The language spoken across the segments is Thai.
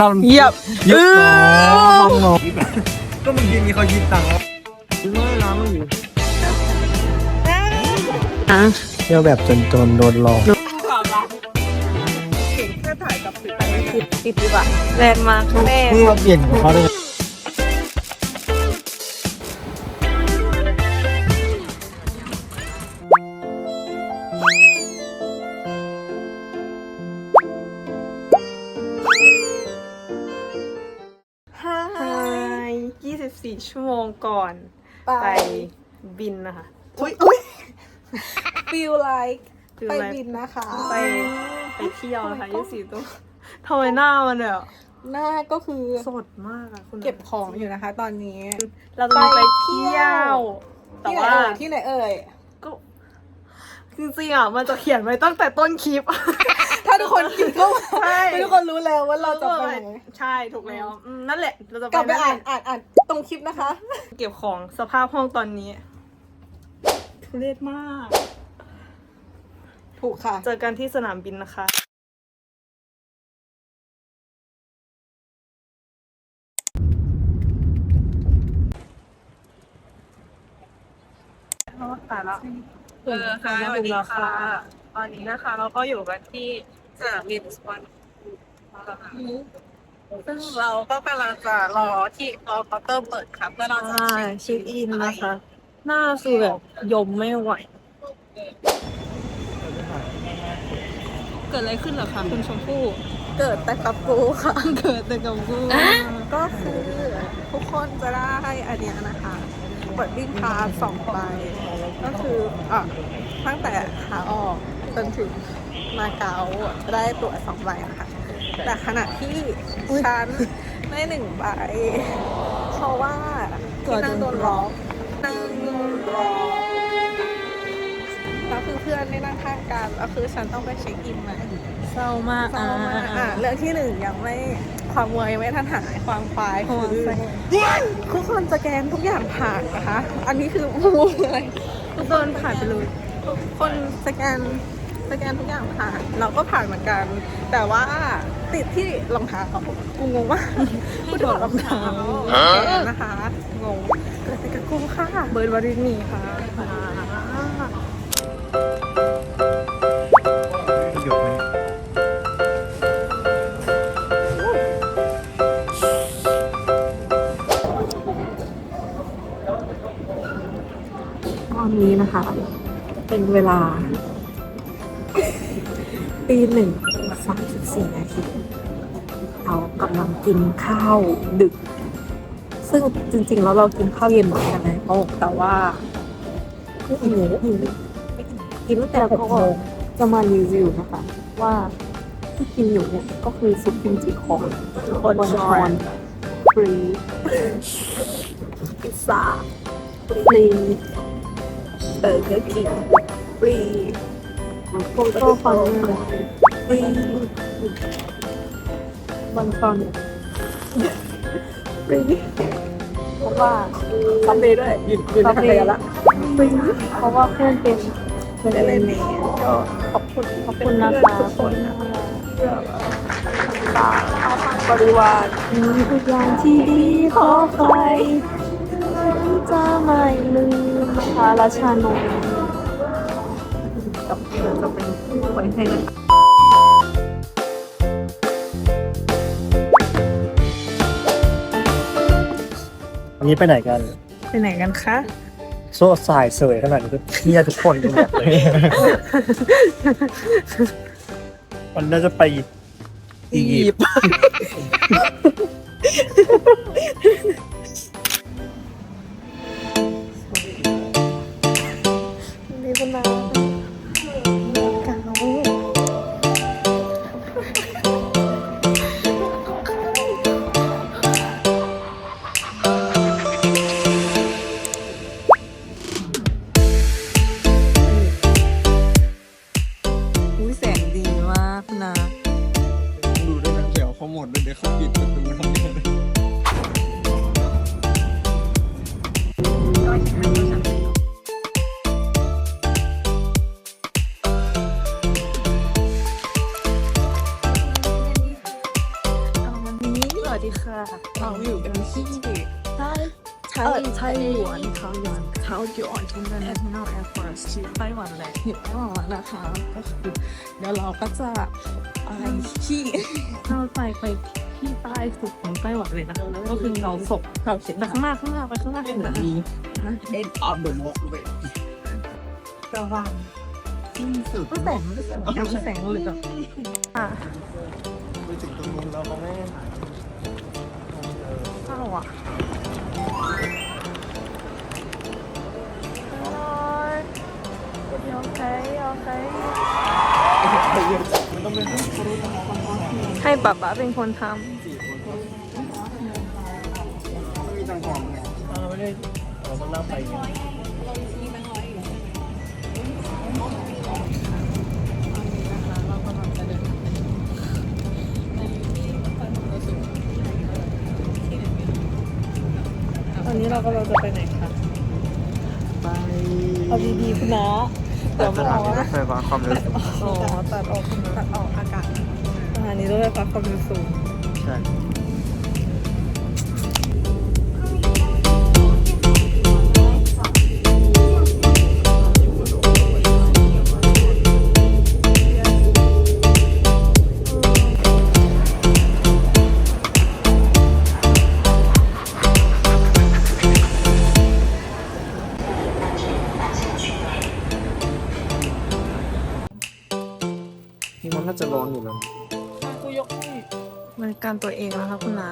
นั่นเหยียบยึดเออห้องนอนก็มึงยิงมีเขายิงตังค์แล้วไม่ล้างอยู่อะเที่ยวแบบจนจนๆโดนหลอกแค่ถ่ายกับติดไปติดติดดีกว่าแรงมากแม่ มึงมาเปลี่ยนของเขาด้ 24ชั่วโมงก่อนไปไปบินนะคะ อุ้ยอุ้ย feel like Feel ไป like บินนะคะ ไปไปเที่ยวนะคะ24ตัวทำไมหน้ามันเนี่ยหน้าก็คือสดมากอะคุณเก็บของอยู่นะคะ ตอนนี้ เราจะมีไปเที่ยว แต่ที่ไหนว่า เอ่ยที่ไหนเอ่ย ก็จริงๆอะมันจะเขียนไว้ตั้งแต่ต้นคลิป ถ้าทุกคนคิดเข้ามาใช่ ทุกคนรู้แล้วว่าเราจะไปไหนใช่ถูกแล้วอืมนั่นแหละเราจะกลับไปนั่นแหอ่าละนอ่านอ่านตรงคลิปนะคะ เก็บของสภาพห้องตอนนี้ ทุเรศมาก ถูกค่ะ เจอกันที่สนามบินนะคะ ตายแล้ว เออค่ะสวัสดีค่ะ ตอนนี้นะคะ เราก็อยู่กันที่สนามบินสวนซึ่งเราก็กำลังจะรอที่รอเคาน์เตอร์เปิดค่ะเพื่อเราจะเช็คอินนะคะ หน้าคือแบบยมไม่ไหว เกิดอะไรขึ้นเหรอคะคุณชมพู่เกิดแต่กับกูค่ะ เกิดแต่กับกูก็คือทุกคนจะได้อันเนี้ยนะคะเปิดดิ้งพาสสองใบก็คืออะตั้งแต่ขาออก จนถึงมาเก๊าจะได้ตั๋วสองใบนะคะ แต่ขณะที่ฉันได้หนึ่งใบ เพราะว่าที่นั่งโดนล็อกนั่งโดนล็อกแล้วคือเพื่อนได้นั่งข้างกันแล้วคือฉันต้องไปเช็คอินมาเศร้ามากเศร้ามากอะเรื่องที่หนึ่งยังไม่ความเมยงไม่ทันหายความควายคือทุกคนสแกนทุกอย่างผ่านนะคะ อันนี้คือมูอะไรทุกคนผ่านไปเลยทุกคนสแกน สแกนทุกอย่างผ่านเราก็ผ่านเหมือนกัน แต่ว่าติดที่รองเท้ากูงงมากกูถอดรองเท้าสแกนนะคะงงเกิดอะไรกับกูค่ะ เบิร์ดวารินีค่ะหยุดไหมตอนนี้นะคะ เป็นเวลาตี หนึ่งสามสิบสี่นาทีเรากำลังกินข้าวดึก ซึ่งจริงๆแล้วเรากินข้าวเย็นเหมือนกันนะโอ้แต่ว่าหิวหิวกินตั้งแต่หกโมงจะมารีวิวนะคะ ว่าที่กินอยู่เนี่ยก็คือซุปกิมจิของคนชอนฟรีพิซซ่าฟรีเบอร์เกอร์คิงฟรี โฟโต้คอนเนอร์ฟรีบอนซอนฟรีเพราะว่าซัมเดย์ด้วยหยุดหยุดในละฟรีเพราะว่าเพื่อนเป็นเป็นเอเมก็ขอบคุณขอบคุณนะคะทุกคนนะคะเพื่อตาอาทางบริวารมีทุกอย่างที่ดีขอใครจะไม่ลืมพระราชานนท์ เป็นผู้ไว้ให้นะคะวันนี้ไปไหนกัน ไปไหนกันคะ โซ่สายเสยขนาดนี้ก็เมียทุกคนกันหมดเลยมันน่าจะไปอียิปต์ หยวนเขาหยวนเขาหยวน international air force ที่ไต้หวันแหละอ๋อนะคะก็คือเดี๋ยวเราก็จะอะไรที่เข้าไปไปที่ใต้สุดของไต้หวันเลยนะคะก็คือเราศพเราเห็นแต่ข้างหน้าข้างหน้าไปข้างหน้าเห็นนะเอ็นออฟเดอะมอลล์เว้ยระวังที่สุดแต่งยังแสงเหลืองอะไปถึงตรงนู้นแล้วเขาไม่ให้ถ่ายเข้าอะ ใจให้ป๊าป๊าเป็นคนทสี่คนไม่มีจังหวะไงเออไม่ได้เราต้องนั่งไปไงำตอนนี้เราก็เราจะไปไหนคะ ไป เอาดีๆคุณนะ เดี๋ยวสมาถาบนีอกรว่าถไฟฟ้าความเร็วสูงอ๋อตัดออกคุณนะตัดออกอากาศสถานีรถไฟฟ้าความเร็วสูงใช่ การตัวเองนะคะคุณนะ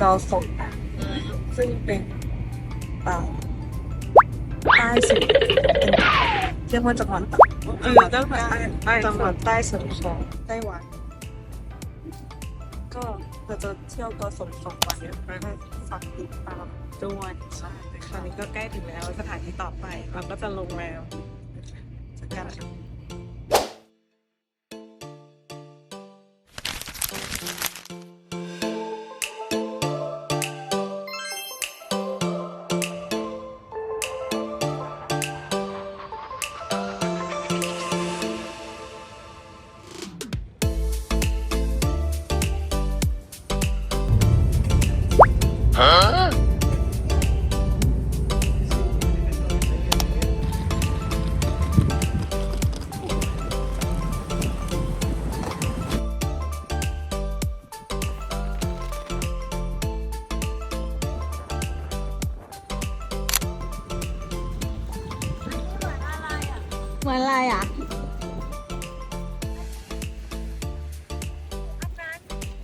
กาสงซึ่งเป็นอ่าใต้สุดเป็นเรียกว่าจังหวัดเออจังหวัดใต้จังหวัดใต้สุดของไต้หวัน ก็เราจะเที่ยวกาสงสองวันเนี่ยแล้วก็ฝากติดตามด้วยใช่ตอนนี้ก็ใกล้ถึงแล้วสถานที่ต่อไปเราก็จะลงแล้วสักกา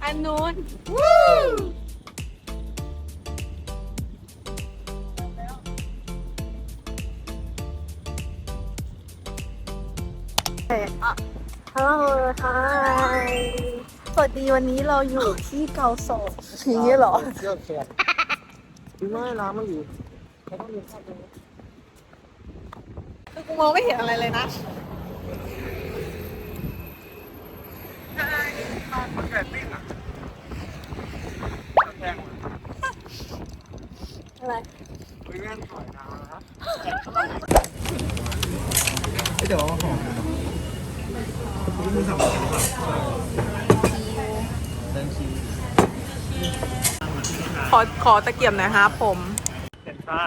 อันนู้นฮัลโหลค่ะสวัสดีวันนี้เราอยู่ที่เกาสงอย่างนี้เหรอเที่ยวแขกไม่ร้านมันอยู่เขาต้องมีข้าวตรงนี้คือกูมองไม่เห็นอะไรเลยนะอะไรไปแว่นถอย น้ำนะเดี๋ยวเอาของมือสองเดินคิวขอขอตะเกียบหน่อยฮะผมเป็นฟ้า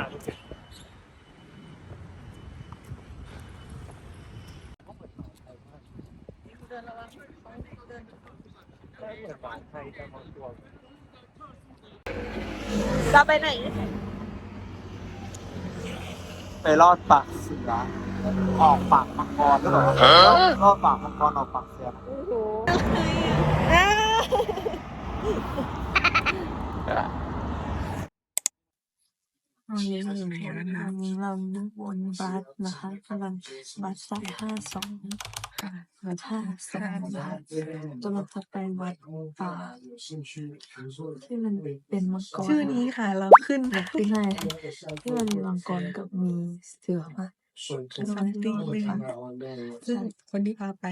จะ ไปไหน ไปรอดปากเสือ ออกปากมังกรหรือเปล่ารอดปากมังกรออกปากเสือเตอนนี้เราอยู่นะคะเราอยู่บนบัสนะคะกำลังบัสสายห้าสองบัสห้าสองนะคะกำลังจะไปวัดป่าที่มันเป็นมังกรชื่อนี้ค่ะ เราขึ้นแบบที่ไหนที่มันมีมังกรกับมีเสือป่ะซัมติงเลยซึ่งคนที่พาไป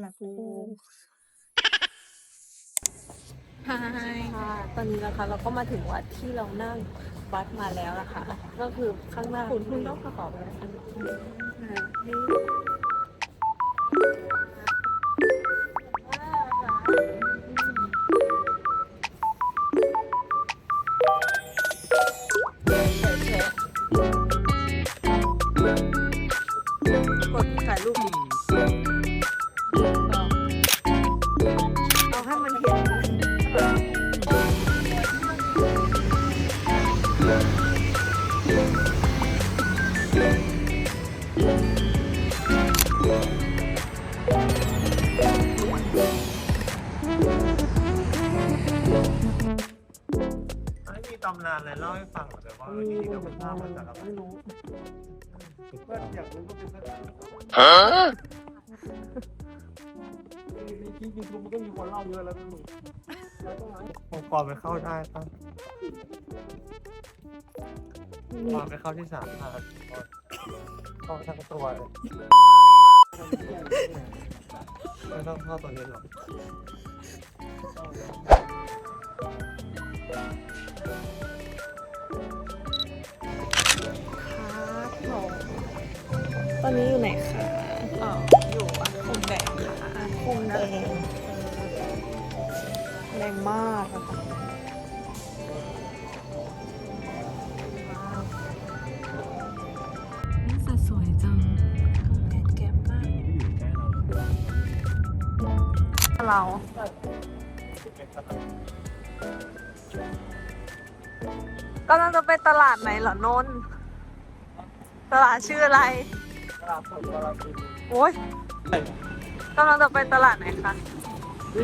หลักหลักโลใช่ค่ะตอนนี้นะคะเราก็มาถึงวัดที่เรานั่งวัดมาแล้วนะคะ ก็คือข้างหน้าคุณคุณต้องประกอบอะไรก ริงๆแล้วมันภาพมันแต่ละไม่รู้ก็อนอยากรู้ก็เป็นเรื่องจริงๆมันก็มีคนเล่าเยอะแล้วพี่ผมก่อนไปเข้าได้ปะก่อนไปเข้าที่สามพานเข้าทั้งตัวเลยไม่ต้องเข้าตัวนี้หรอก ตอนนี้อยู่ไหนคะอ๋ออยู่อะคุณแดงค่ะคงแดงแรงมากอะค่ะนี่สัดสวยจังแก้มมากเรากำลังจะไปตลาดไหนเหรอนนท์ตลาดชื่ออะไรตลาดสดตลาดสดโอ้ยกำลังจะไปตลาดไหนคะ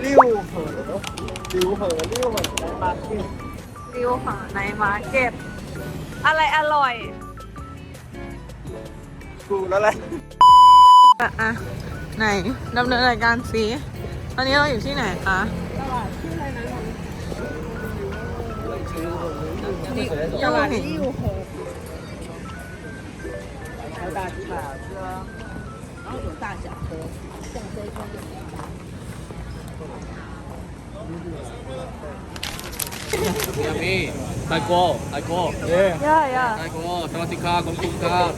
ริ้วเหอริ้วเหอริ้วเหอในมาร์เก็ตริวหาในมาร์เก็ตอะไรอร่อยดูแล้วแหละอะอะไหนดำเนินรายการสิตอนนี้เราอยู่ที่ไหนคะตลาดริ้วเหอตลาดขาเชื่อยามีไอโก้ไอโก้เย่ย่าย่าไอโก้สวัสดีครับขอบคุณครับ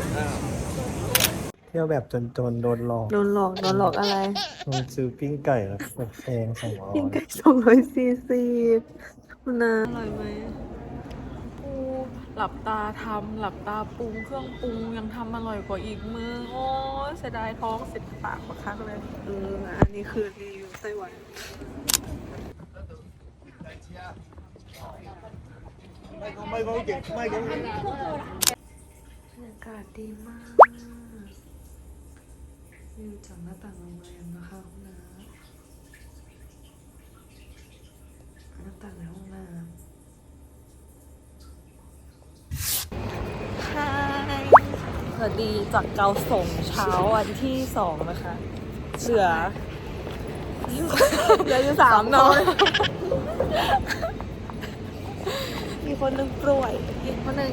เที่ยวแบบจนๆโดนหลอกโดนหลอกโดนหลอกอะไร โดนซื้อปิ้งไก่แล้วแบบแพงสองร้อยปิ้งไก่สองร้อยสี่สิบคุณนาอร่อยไหมปู หลับตาทำหลับตาปรุงเครื่องปรุงยังทำอร่อยกว่าอีกมือ โอ้ยเสียดายท้องสิบปากกว่าครั้งเลยเอออันนี้คือรีวิวไต้หวันไม่ก็ไม่ก็เก็บไม่ก็บรรยากาศดีมากวิวจากหน้าต่างโรงแรมนะคะคุณนาหน้าต่างในห้องน้ำ ฮายส วัสดีจากเกาส่งเช้าวันที่สองนะคะเหลือเหลืออยู่สามนอนมีคนหนึ่งป่วยอีกคนหนึ่ง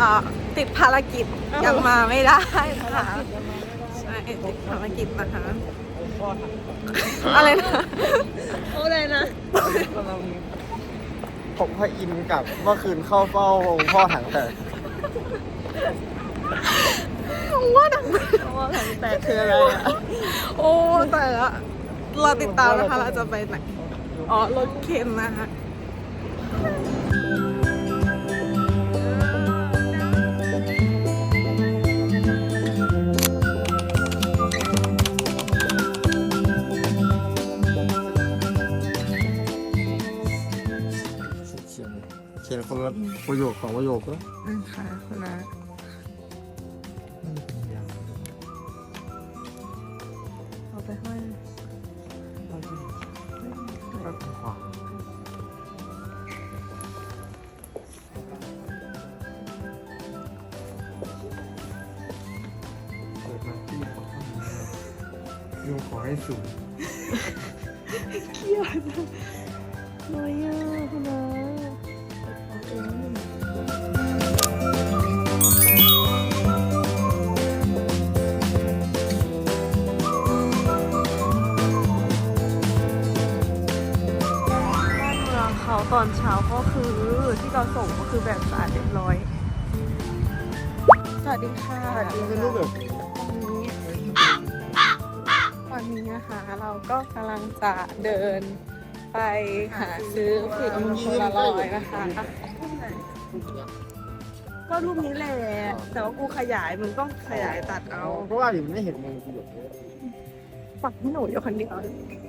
อ่าติดภารกิจยังมาไม่ได้ค่ะใช่ติดภารกิจนะคะอะไรนะอะไรนะกำลังผมพระอินทร์กับเมื่อคืนเข้าเฝ้าองค์พ่อถังแต่ ว่าดังว่าถังแตกคืออะไรอะโอ้แต่ละเราติดตามนะคะเราจะไปไหนอ๋อรถเข็นนะคะเขียนคนละสองประโยคก็อืมค่ะคุณนะ โยขอให้สูงน้อยอะคุณนะบ้านเมืองเขาตอนเช้าก็คือที่เราส่งก็คือแบบสะอาดเรียบร้อย สวัสดีค่ะ สวัสดีเป็นรูปแบบ ก็กำลังจะเดินไปหาซื้อผลิตภัณฑ์โพลารอยด์นะคะก็รูปนี้แหละแต่ว่ากูขยายมึงต้องขยายตัดเอา เพราะว่าอยู่ไม่เห็นมือกูแบบปักให้หนูอยู่คนเดียว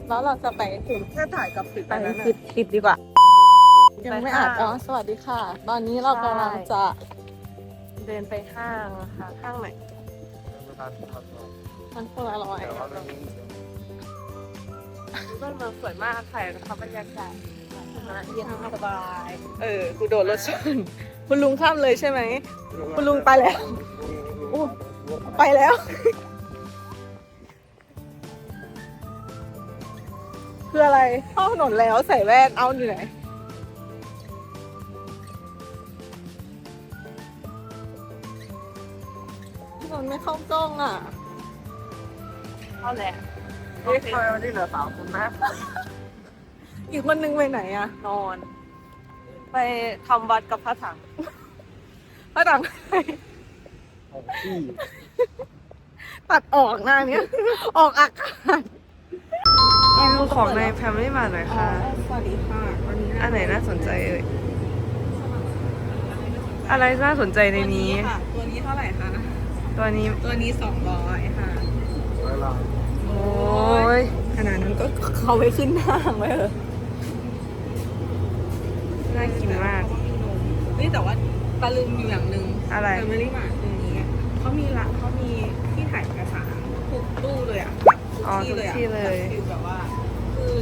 แล้วเราจะไปถึงแค่ถ่ายกับปิดไปไปปิปิดดปิดดีกว่า ยังไม่อัดอ๋อสวัสดีค่ะ ตอนนี้เรากำลังจะเดินไปห้างค่ะข้างไหนมันโพลารอยด์แต่ว่ามันมีบ้านเมืองสวยมากค่ะนะคะบรรยากาศเย็นสบาย เออ กูโดนรถชน คุณลุงข้ามเลยใช่ไหม คุณลุงไปแล้วอู้ไปแล้ว คืออะไรเข้าถนนแล้วใส่แว่น เอาอยู่ไหนมันไม่เข้ากล้องอะ เข้าแหละ เฮ้ยทำไมวันนี้เหลือสามคนนะ อีกคนนึงไปไหนอะนอน ไปทำวัดกับพระถัง พระถัง ของที่ตัดออกหน้าเนี้ย ออกอากาศรีวิวของในแฟมิลี่มาหน่อยค่ะ สวัสดีค่ะวันนี้อันไหนน่าสนใจเอ่ย อะไรน่าสนใจในนี้ค่ะตัวนี้เท่าไหร่คะ ตัวนี้ตัวนี้สองร้อยค่ะเวลาโอ้ ยขนาดนั้นก็เขาไว้ขึ้นห้างไว้เถอะน่ากินมาก นี่แต่ว่าตะลึงอยู่อย่างหนึ่งอะไร แฟมิลี่มาตรงนี้เขามีละเขามีที่ถ่ายเอกสารทุกตู้เลยอะแบบอ๋อทุกที่เลยคือแบบว่า คือ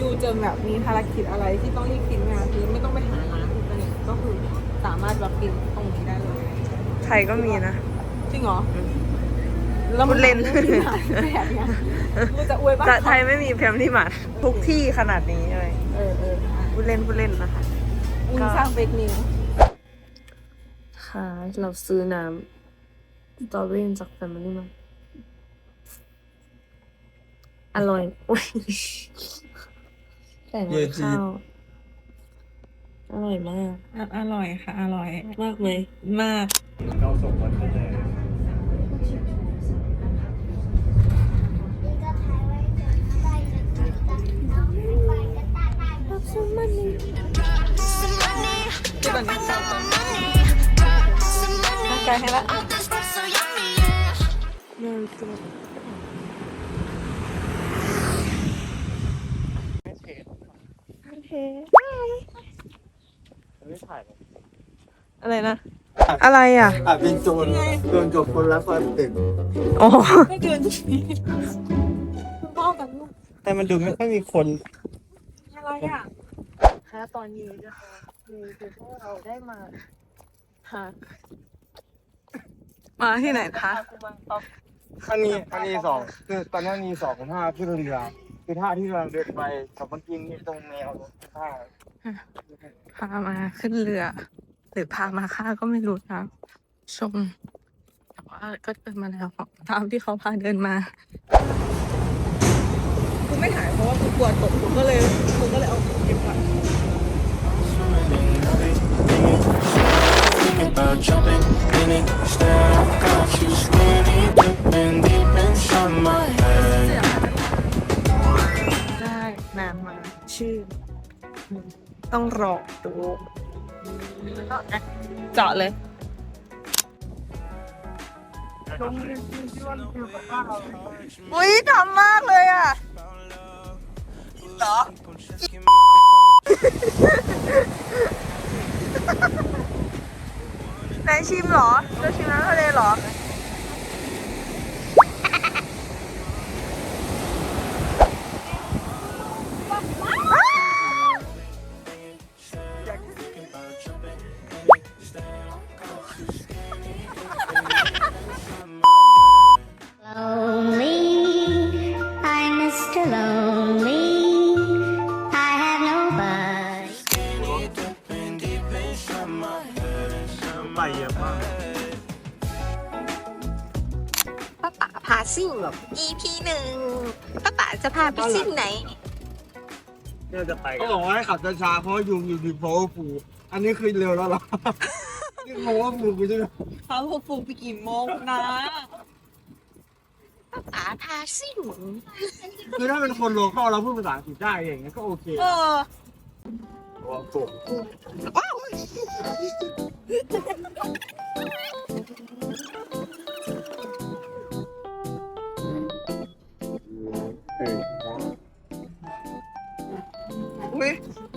ดูจนแบบมีภารกิจอะไรที่ต้องรีบกินงานคือไม่ต้องไปหาร้านอินเทอร์เน็ตก็คือสามารถแบบกินตรงนี้ได้เลย ไทยก็มีนะ จริงเหรอ พูดเล่น แบบเนี้ยกูจะอวยบ้างจะไทยไม่มีแฟมิลี่มาทุกที่ขนาดนี้เลยเออเอออะพูดเล่นพูดเล่นนะคะมึงสร้างเฟกนิวค่ะ เราซื้อน้ำสตรอเบอรี่จากแฟมิลี่มาอร่อยอุ้ยแต่งกับข้าวอร่อยมากอร่อยค่ะ อร่อยมากไหมมาก เราส่งวันไปเลยที่บันทึก ร่างกายให้ละเริ่มตัวไม่เพจโอเคไม่ถ่ายเลยอะไรนะ อะไรอะ อะเป็นโจรโจรจบคนละคนตึกอ๋อ ไม่เกินที่นี้คุณพ่อกับลูกแต่มันดูไม่ค่อยมีคน อะไรอะ คะตอนนี้นะคะคือคือพวกเราได้มาหามาที่ไหนคะ กุมารทองอันนี้อันนี้สองคือตอนนี้มีสองท่าขึ้นเรือคือท่าที่เราเดินไปกับเมื่อกี้นี่ตรงแนวท่าพามาขึ้นเรือ หรือพามาค่าก็ไม่รู้นะชม แต่ว่าก็เดินมาแล้วตามที่เขาพาเดินมา กูไม่ถ่ายเพราะว่ากูกลัวตกกูก็เลย about jumping in it. Instead, I got you skinny dipping deep inside my head. ได้นามมาชื่อ ต้องรอดูเจาะเลยอุ้ยทำมากเลยอะเหรอ นายชิมเหรอจะชิมน้ำทะเลเหรอ EP หนึ่งป้าป๋าจะพาไปซิ่งไหน เนี่ยจะไปเขาบอกว่าให้ขับช้าๆเพราะว่ายุงอยู่ในโพว์ฟูอันนี้คือเร็วแล้วเหรอ นี่โพว์ฟูกูจะเขาปลูกไปกี่โมงนะป้าป๋าพาซิ่งคือถ้าเป็นคนโลคอลเราพูดภาษาอังกฤษได้อย่างเงี้ยก็โอเคเออว่าผมอุ้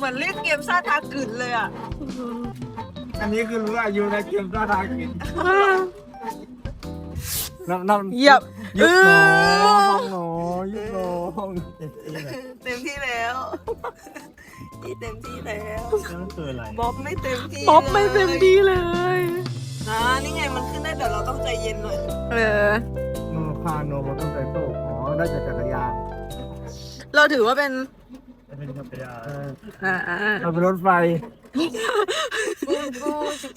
เหมือนเล่นเกมซ่าทากึ่นเลยอะอันนี้คือรู้อายุในเกมซ่าทากินน้ำน้ำเหยียบยุบน้องน้องยุบน้องเต็มที่แล้วอีเต็มที่แล้วนั่นคืออะไรบ๊อบไม่เต็มที่ป๊อปไม่เต็มที่เลยนะนี่ไงมันขึ้นได้แต่เราต้องใจเย็นหน่อยเออโนพาโนมอเตอร์ไซค์อ๋อได้จากจักรยานเราถือว่าเป็นจะ เป็นจักรยานเอออ่าเราเป็นรถไฟ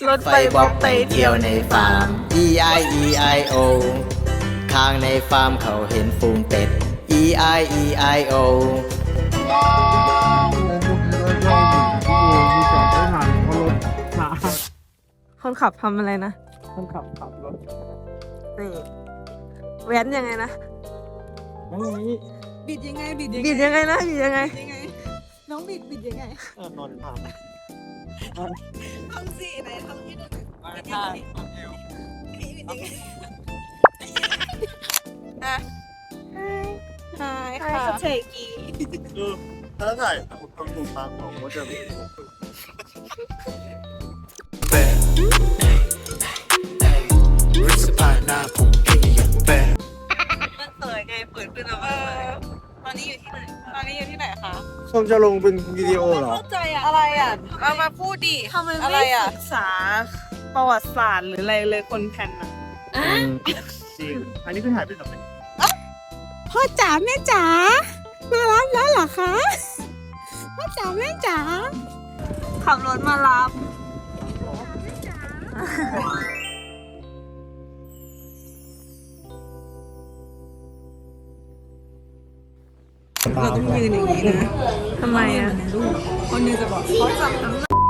รถไฟไปบ๊บออบกไปไปเที่เที่ยยววในฟาร์ม E I E I O ข้างในฟาร์มเขาเห็นฝูงเป็ด E I E I O มีจอดไม่ทันเพราะรถช้าคนขับทำอะไรนะ คนขับขับรถนี่แว้นยังไงนะบิดยังไงบิดยังไงบิดยังไงนะบิดยังไงยังไง น้องบิดบิดยังไงเออนอนผ่านทำสิไหนทำให้ดูหน่อยมาท่าบิดยังไงอะหายค่ะเทกีคือถ้าถ่ายตรงมุมบางของก็จะมีรู้สึกผ่านหน้าผม ส้มจะลงเป็นวิดีโอเหรอ เข้าใจอะอะไรอะเอามาพูดดิทำไมอะไรไม่อะศึกษาประวัติศาสตร์หรืออะไรเลยคนแผ่นอะจริง อันนี้คือถ่ายเป็นแบบไหนพ่อจ๋าแม่จ๋ามารับแล้วเหรอคะพ่อจ๋าแม่จ๋าขับรถมารับ เราต้องยืนอย่างนี้นะทำไมอะคนหนึงจะบอกเขาจับน้ำหนัก